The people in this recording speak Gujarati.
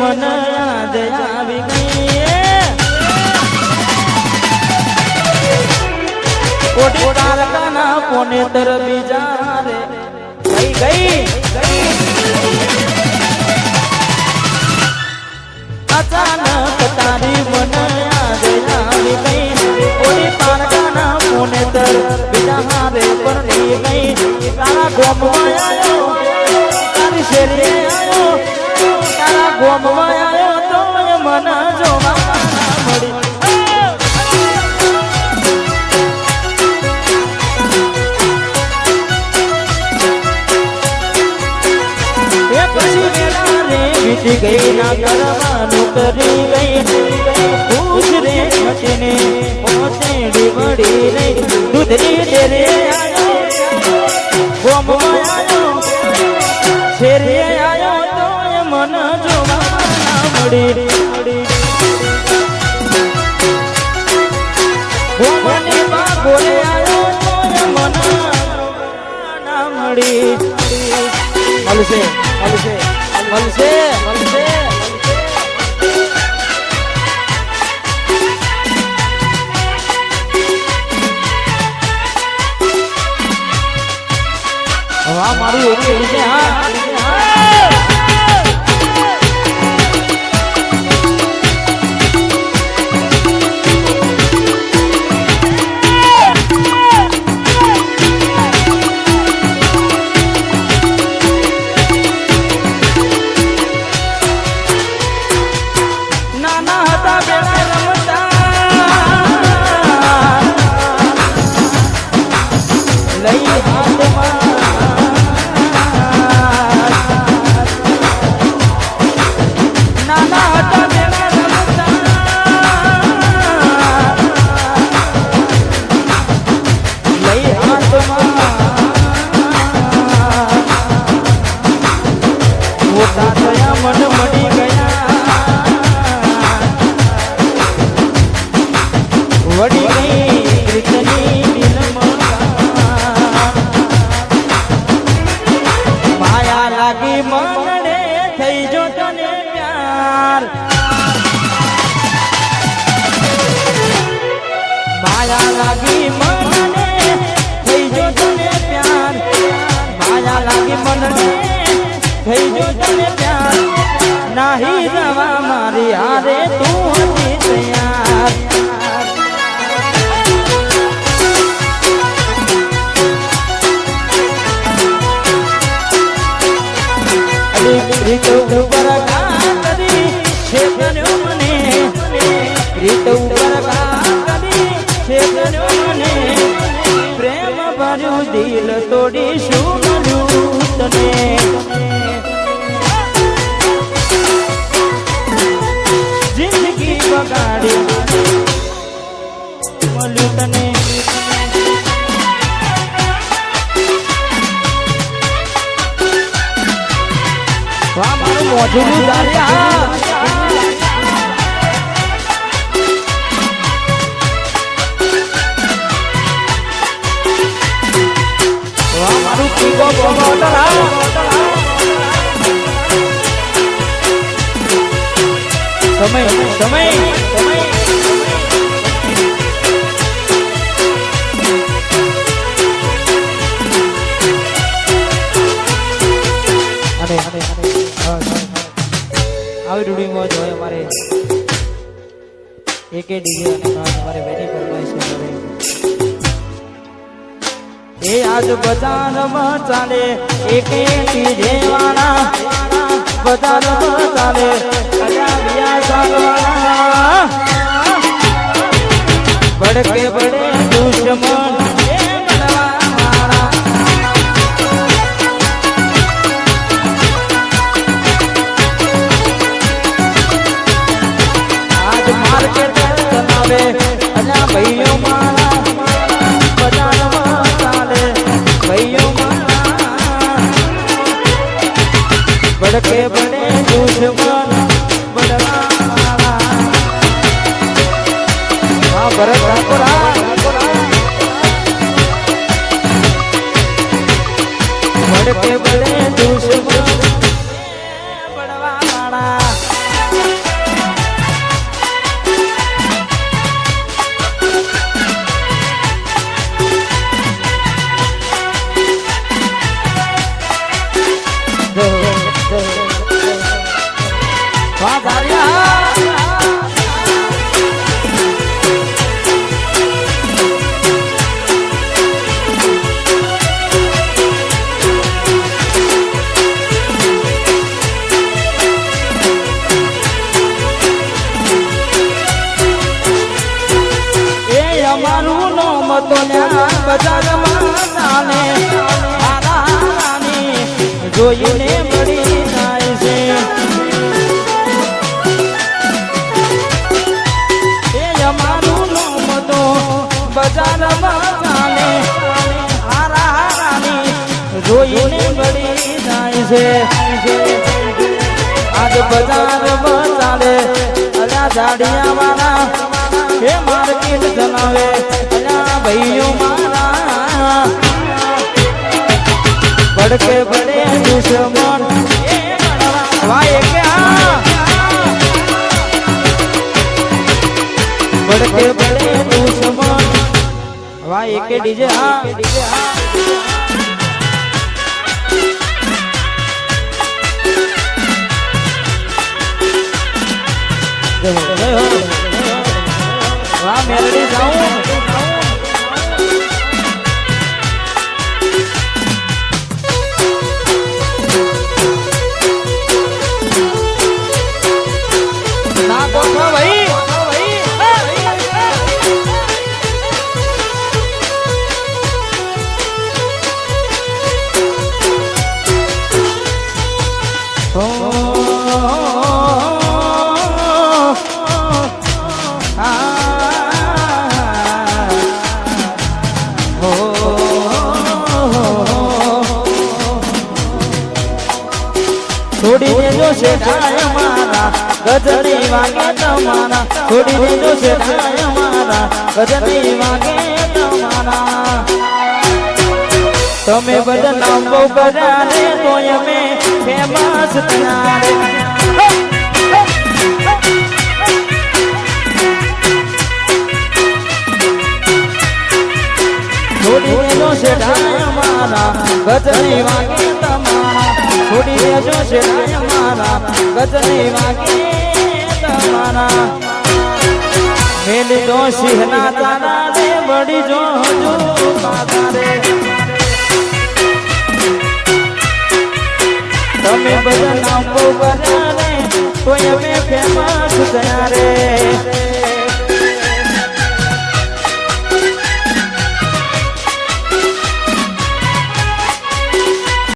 મન યાદ આવી ગઈ કોટી રે? અચાનક તારી મન યાદ તર બીજા હારે પરણી ગઈ તારા ગોમ તારી શેરીએ આવ્યો આવ્યો તો મન જોવા મળી પછી ગઈ ના કરવાનું કરી મળી મળશે મળશે મળશે મળશે મારું એવું એવું છે હા. બેડા રમતા થઈ જો તને પ્યાર નાહી રવા મારી હારે તું તને. વાહ મારું મોઢું સમય સમય. એકે ડીજે અને ખાસ અમારે વેની ફરમાઈશ કરે. એ આજ બજારમાં ચાલે, એક ડીજે વાળા. બજારમાં ચાલે બડકે બડે દુશ્મન टेबल જોઈને મળી છે એ બજારમાં ચાલે હારા હારાની જોઈને મળી જાય છે આજ બજારમાં ચાલે અલ્યા દાડિયા વાળા હે માર્કેટ જણાવે અલ્યા ભાઈઓ, મારા બડકે બડે દુશ્મન. એ બડવા વાય કે આ બડકે બડે દુશ્મન. વાય કે ડીજે હા ડીજે હા. છોડી દેજો શેઠાય મારા ગજની વાગે તમારા. છોડી દેજો શેઠાય મારા ગજની વાગે તમારા. તમે બદનામ બહુ કર્યા રે, તોય અમે ફેમસ થયા રે. છોડી દેજો શેઠાય મારા ગજની વાગે તમારા. છોડી દેજો છે મારા, ગજની વાગે તમારા. મેલી તો સિંહના તારા રે બડી જો હજુ પાતા રે તમે બધા નામ બહુ કોઈ અમે ફેમસ થયા રે